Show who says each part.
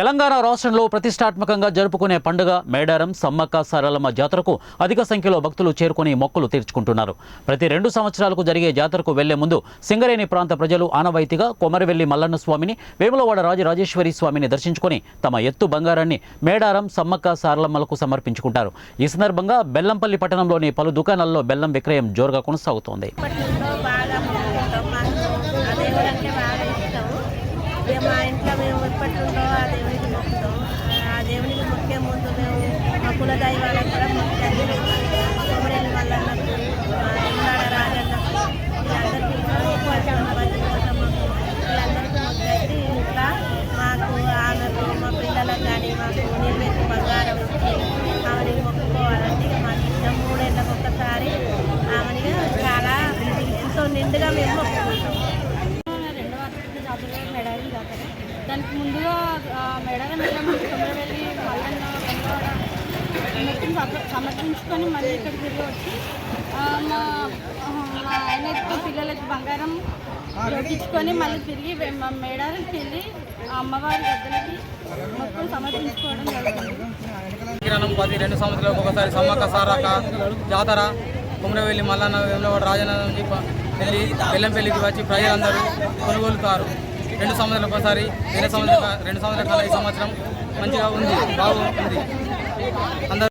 Speaker 1: తెలంగాణ రాష్ట్రంలో ప్రతిష్టాత్మకంగా జరుపుకునే పండుగ మేడారం సమ్మక్క సారలమ్మ జాతరకు అధిక సంఖ్యలో భక్తులు చేరుకుని మొక్కులు తీర్చుకుంటున్నారు. ప్రతి రెండు సంవత్సరాలకు జరిగే జాతరకు వెళ్ళే ముందు సింగరేణి ప్రాంత ప్రజలు ఆనవాయితీగా కొమరవెల్లి మల్లన్న స్వామిని వేములవాడ రాజరాజేశ్వరి స్వామిని దర్శించుకొని తమ ఎత్తు బంగారాన్ని మేడారం సమ్మక్క సారలమ్మలకు సమర్పించుకుంటారు. ఈ సందర్భంగా బెల్లంపల్లి పట్టణంలోని పలు దుకాణాల్లో బెల్లం విక్రయం జోరుగా కొనసాగుతోంది.
Speaker 2: మా ఇంట్లో మేము మా కుల దైవాలకు కూడా మొక్కాలి కొమరేని మల్లన్నకు మా రాజన్నకు వీళ్ళందరికీ వీళ్ళందరికీ మొక్కేసి ఇంకా మాకు ఆమెకు మా పిల్లలకు కానీ మాకు నిర్మితి బంగారం ఇచ్చి ఆమెని మొక్కుకోవాలంటే మాకు ఇష్టం మూడేళ్ళకి ఒక్కసారి ఆమెని చాలా ఎంతో నిండుగా మేము మొక్కుకుంటాం
Speaker 3: దానికి ముందుగా మెడ మెడారం వెళ్ళాం తొందరవెళ్ళి మళ్ళీ మొత్తం సమర్- సమర్పించుకొని మళ్ళీ ఇక్కడ తిరిగి వచ్చి మా ఆ, మా ఆయనకి పిల్లలకి బంగారం పెట్టించుకొని మళ్ళీ తిరిగి మా మేడారికి వెళ్ళి అమ్మవారి గద్దలకి మొత్తం సమర్పించుకోవడం జరుగుతుంది.
Speaker 4: కిరణం పది రెండు సంవత్సరాలకు ఒకసారి సమ్మక్క సారక్క జాతర కుమరవెల్లి మల్లన్న వేములవాడ రాజన్న వెళ్ళి బెల్లంపల్లికి వచ్చి ప్రజలందరూ కొనుగోలుతారు. రెండు సంవత్సరాలకు ఒకసారి రెండు సంవత్సరాల రెండు సంవత్సరాల ఈ సంవత్సరం మంచిగా ఉంది బాగుంది. అందరూ